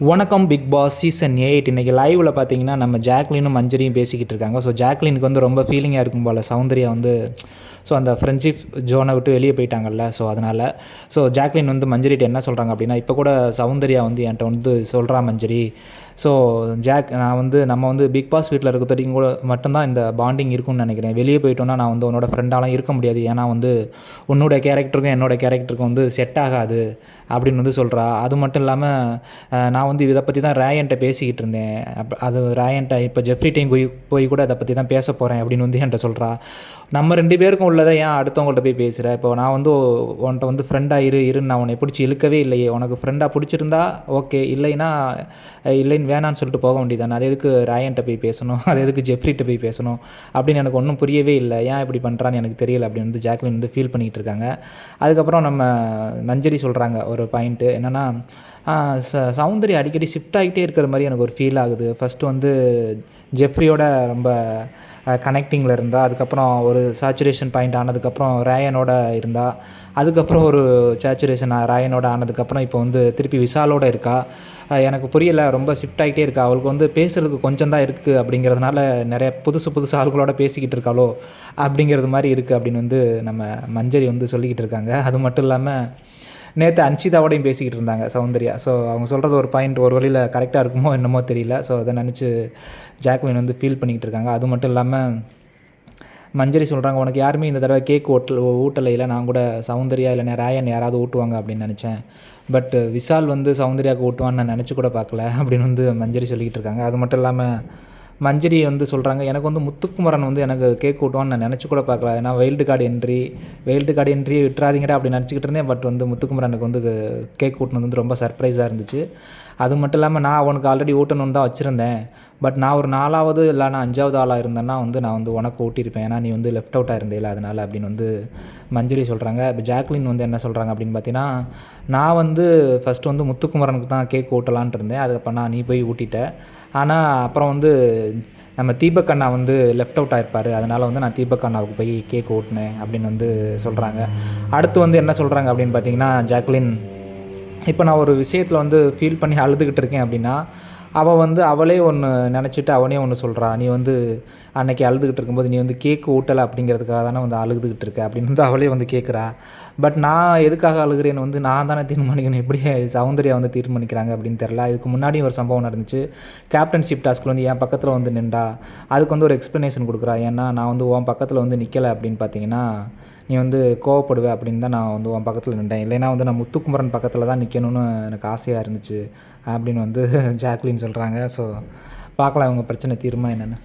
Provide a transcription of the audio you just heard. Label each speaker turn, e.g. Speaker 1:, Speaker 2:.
Speaker 1: வணக்கம் big Boss season eight இன்றைக்கி லைவில் பார்த்தீங்கன்னா நம்ம ஜாக்லினும் மஞ்சரியும் பேசிக்கிட்டு இருக்காங்க. ஸோ ஜாக்லினுக்கு வந்து ரொம்ப ஃபீலிங்காக இருக்கும் போல் சௌந்தர்யா வந்து ஸோ அந்த ஃப்ரெண்ட்ஷிப் ஜோனை விட்டு வெளியே போயிட்டாங்கல்ல. ஸோ அதனால் ஸோ ஜாக்லின் வந்து மஞ்சரிட்ட என்ன சொல்கிறாங்க அப்படின்னா இப்போ கூட சௌந்தர்யா வந்து என்கிட்ட வந்து சொல்கிறா மஞ்சரி. ஸோ ஜாக் நான் வந்து நம்ம வந்து பிக் பாஸ் வீட்டில் இருக்க வரைக்கும் கூட மட்டும்தான் இந்த பாண்டிங் இருக்கும்னு நினைக்கிறேன். வெளியே போயிட்டோன்னா நான் வந்து உன்னோட ஃப்ரெண்டாலாம் இருக்க முடியாது. ஏன்னா வந்து உன்னோட கேரக்டருக்கும் என்னோட கேரக்டருக்கும் வந்து செட் ஆகாது அப்படின்னு வந்து சொல்கிறா அது மட்டும் இல்லாமல் நான் வந்து இதை பற்றி தான் ரேயன்ட்ட பேசிக்கிட்டு இருந்தேன். அப்போ அது ரேயன்ட்ட இப்போ ஜெஃப்ரி டைம் போய் போய் கூட அதை பற்றி தான் பேச போகிறேன் அப்படின்னு வந்து என்கிட்ட சொல்கிறா நம்ம ரெண்டு பேருக்கும் உள்ளதை ஏன் அடுத்தவங்கள்ட்ட போய் பேசுகிற இப்போ நான் வந்து உன்கிட்ட வந்து ஃப்ரெண்டாக இரு இருன்னு நான் உன்னை பிடிச்சி இழுக்கவே இல்லையே. உனக்கு ஃப்ரெண்டாக பிடிச்சிருந்தா ஓகே இல்லைன்னா இல்லைன்னு வேணான்னு சொல்லிட்டு போக வேண்டியதானே அது எதுக்கு ராயன்ட்ட போய் பேசணும்? அது எதுக்கு ஜெஃப்ரிட்ட போய் பேசணும்? அப்படின்னு எனக்கு ஒன்றும் புரியவே இல்லை. ஏன் இப்படி பண்ணுறான்னு எனக்கு தெரியல. அப்படின்னு வந்து ஜாக்லின் வந்து ஃபீல் பண்ணிகிட்டு இருக்காங்க. அதுக்கப்புறம் நம்ம மஞ்சரி சொல்கிறாங்க ஒரு பாயிண்ட்டு என்னென்னா ச சௌந்தரி அடிக்கடி ஷிஃப்ட் ஆகிட்டே இருக்கிற மாதிரி எனக்கு ஒரு ஃபீல் ஆகுது. ஃபஸ்ட்டு வந்து ஜெஃப்ரியோட ரொம்ப கனெக்டிங்கில் இருந்தால் அதுக்கப்புறம் ஒரு சேச்சுரேஷன் பாயிண்ட் ஆனதுக்கப்புறம் ரேயனோட இருந்தால் அதுக்கப்புறம் ஒரு சேச்சுரேஷன் ராயனோட ஆனதுக்கப்புறம் இப்போ வந்து திருப்பி விஷாலோட இருக்கா. எனக்கு புரியலை ரொம்ப ஷிஃப்ட் ஆகிட்டே இருக்கா. அவளுக்கு வந்து பேசுகிறதுக்கு கொஞ்சம் தான் இருக்குது அப்படிங்கிறதுனால நிறைய புதுசு புதுசு ஆள்களோட பேசிக்கிட்டு இருக்காளோ அப்படிங்கிறது மாதிரி இருக்குது அப்படின்னு வந்து நம்ம மஞ்சரி வந்து சொல்லிக்கிட்டு இருக்காங்க. அது மட்டும் இல்லாமல் நேற்று அன்ஷிதாவோடையும் பேசிக்கிட்டு இருந்தாங்க சௌந்தர்யா. ஸோ அவங்க சொல்கிறது ஒரு பாயிண்ட் ஒரு வழியில் கரெக்டாக இருக்குமோ என்னமோ தெரியல. ஸோ அதை நினச்சி ஜாக்வின் வந்து ஃபீல் பண்ணிக்கிட்டு இருக்காங்க. அது மட்டும் இல்லாமல் மஞ்சரி சொல்கிறாங்க உனக்கு யாருமே இந்த தடவை கேக் ஓட்டல் ஊட்டலை இல்லை. நான் கூட சௌந்தர்யா இல்லை ராயன் யாராவது ஊட்டுவாங்க அப்படின்னு நினச்சேன். பட் விஷால் வந்து சௌந்தர்யாவுக்கு ஊட்டுவான்னு நான் நினச்சி கூட பார்க்கல அப்படின்னு வந்து மஞ்சரி சொல்லிக்கிட்டு இருக்காங்க. அது மட்டும் இல்லாமல் மஞ்சரி வந்து சொல்கிறாங்க எனக்கு வந்து முத்துக்குமரன் வந்து எனக்கு கேக் விட்டுவான்னு நான் நினச்சி கூட பார்க்கல. ஏன்னா wild card entry wild card entry விட்டுறாதீங்கடா அப்படி நினச்சிக்கிட்டு இருந்தேன். பட் வந்து முத்துக்குமரனுக்கு வந்து கேக் கூட்டினது வந்து ரொம்ப சர்ப்ரைஸாக இருந்துச்சு. அது மட்டும் இல்லாமல் நான் அவனுக்கு ஆல்ரெடி ஊட்டணும்னு தான் வச்சுருந்தேன். பட் நான் ஒரு நாலாவது இல்லைனா அஞ்சாவது ஆளாக இருந்தேன்னா வந்து நான் வந்து உனக்கு ஓட்டியிருப்பேன். ஏன்னா நீ வந்து லெஃப்ட் அவுட்டாக இருந்தேல அதனால் அப்படின்னு வந்து மஞ்சரி சொல்கிறாங்க இப்போ ஜாக்லின் வந்து என்ன சொல்கிறாங்க அப்படின்னு பார்த்தீங்கன்னா நான் வந்து ஃபஸ்ட்டு வந்து முத்துக்குமரனுக்கு தான் கேக் ஊட்டலான்ட்டு இருந்தேன். அதுக்கப்புறம் நான் நீ போய் ஊட்டிட்டேன் ஆனால் அப்புறம் வந்து நம்ம தீபக் அண்ணா வந்து லெஃப்ட் அவுட் ஆகிருப்பார் அதனால் வந்து நான் தீபக் அண்ணாவுக்கு போய் கேக் ஓட்டினேன் அப்படின்னு வந்து சொல்கிறாங்க அடுத்து வந்து என்ன சொல்கிறாங்க அப்படின்னு பார்த்தீங்கன்னா ஜாக்லின் இப்போ நான் ஒரு விஷயத்தில் வந்து ஃபீல் பண்ணி அழுதுகிட்டு இருக்கேன் அப்படின்னா அவள் வந்து அவளே ஒன்று நினச்சிட்டு அவனே ஒன்று சொல்கிறா நீ வந்து அன்னைக்கு அழுதுகிட்டு இருக்கும்போது நீ வந்து கேக்கு ஊட்டலை அப்படிங்கிறதுக்காக தானே வந்து அழுதுகிட்டு இருக்க? அப்படின்னு வந்து அவளே வந்து கேட்குறா பட் நான் எதுக்காக அழுகிறேன்னு வந்து நான் தானே தீர்மானிக்கணும். எப்படி சௌந்தர்யா வந்து தீர்மானிக்கிறாங்க அப்படின்னு தெரில இதுக்கு முன்னாடி ஒரு சம்பவம் நடந்துச்சு. கேப்டன்ஷிப் டாஸ்க்கில் வந்து என் பக்கத்தில் வந்து நின்றா. அதுக்கு வந்து ஒரு எக்ஸ்ப்ளனேஷன் கொடுக்குறா. ஏன்னா நான் வந்து உன் பக்கத்தில் வந்து நிற்கலை அப்படின்னு பார்த்தீங்கன்னா நீ வந்து கோவப்படுவே அப்படின்னு தான் நான் வந்து உன் பக்கத்தில் நின்றேன். இல்லைன்னா வந்து நான் முத்துக்குமரன் பக்கத்தில் தான் நிற்கணும்னு எனக்கு ஆசையாக இருந்துச்சு. அப்படின்னு வந்து ஜாக்லின் சொல்கிறாங்க ஸோ பார்க்கலாம் இவங்க பிரச்சனை தீருமா என்னென்னு.